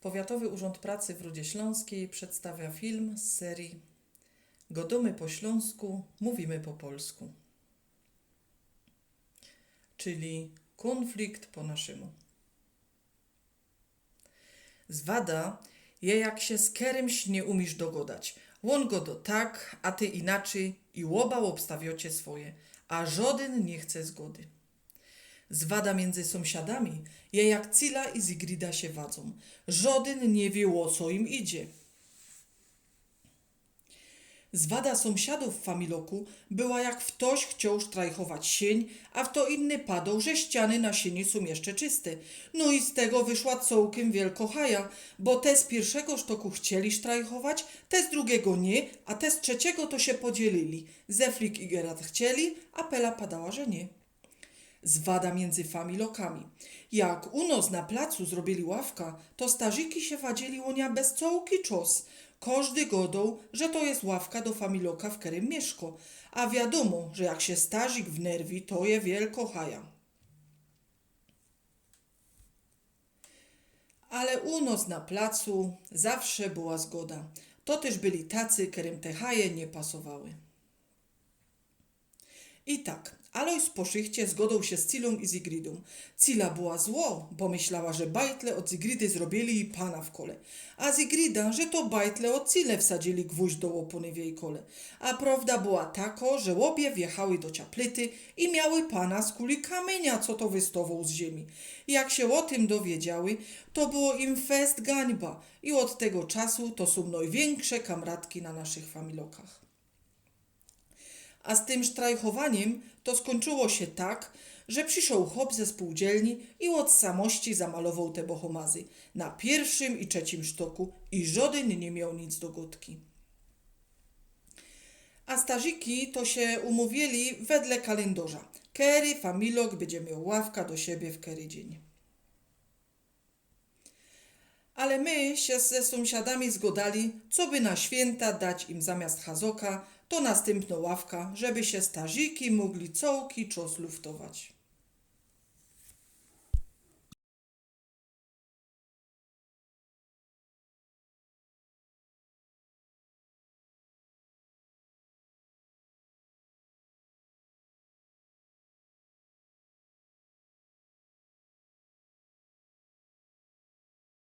Powiatowy Urząd Pracy w Rudzie Śląskiej przedstawia film z serii Godomy po śląsku, mówimy po polsku. Czyli konflikt po naszemu. Zwada je jak się z kerymś nie umisz dogodać. Łon go do tak, a ty inaczej i łobał obstawiocie swoje, a żaden nie chce zgody. Zwada między sąsiadami je jak Cila i Zigrida się wadzą. Żaden nie wie, o co im idzie. Zwada sąsiadów w Familoku była jak ktoś chciał sztrajchować sień, a w to inny padał, że ściany na sieni są jeszcze czyste. No i z tego wyszła całkiem wielkochaja, bo te z pierwszego sztoku chcieli sztrajchować, te z drugiego nie, a te z trzeciego to się podzielili. Zeflik i Gerard chcieli, a Pela padała, że nie zwada między familokami. Jak u nos na placu zrobili ławka, to starzyki się wadzili łonia bez cołki czos. Każdy godął, że to jest ławka do familoka, w którym mieszko. A wiadomo, że jak się starzyk wnerwi, to je wielko haja. Ale u nos na placu zawsze była zgoda. To też byli tacy, którym te haje nie pasowały. I tak, Alois po szychcie zgodą się z Cilą i Zigridą. Cila była zło, bo myślała, że bajtle od Zigridy zrobili jej pana w kole, a Zigrida, że to bajtle od Cile wsadzili gwóźdź do łopony w jej kole. A prawda była tako, że łobie wjechały do ciaplity i miały pana z kuli kamienia, co to wystował z ziemi. Jak się o tym dowiedziały, to było im fest gańba i od tego czasu to są największe kamratki na naszych familokach. A z tym sztrajchowaniem to skończyło się tak, że przyszedł chłop ze spółdzielni i od samości zamalował te bohomazy na pierwszym i trzecim sztoku i żaden nie miał nic do gotki. A starzyki to się umówili wedle kalendarza. Kery familok będzie miał ławka do siebie w kery dzień. Ale my się ze sąsiadami zgodali, co by na święta dać im zamiast hazoka, to następna ławka, żeby się starzyki mogli cołki czos luftować.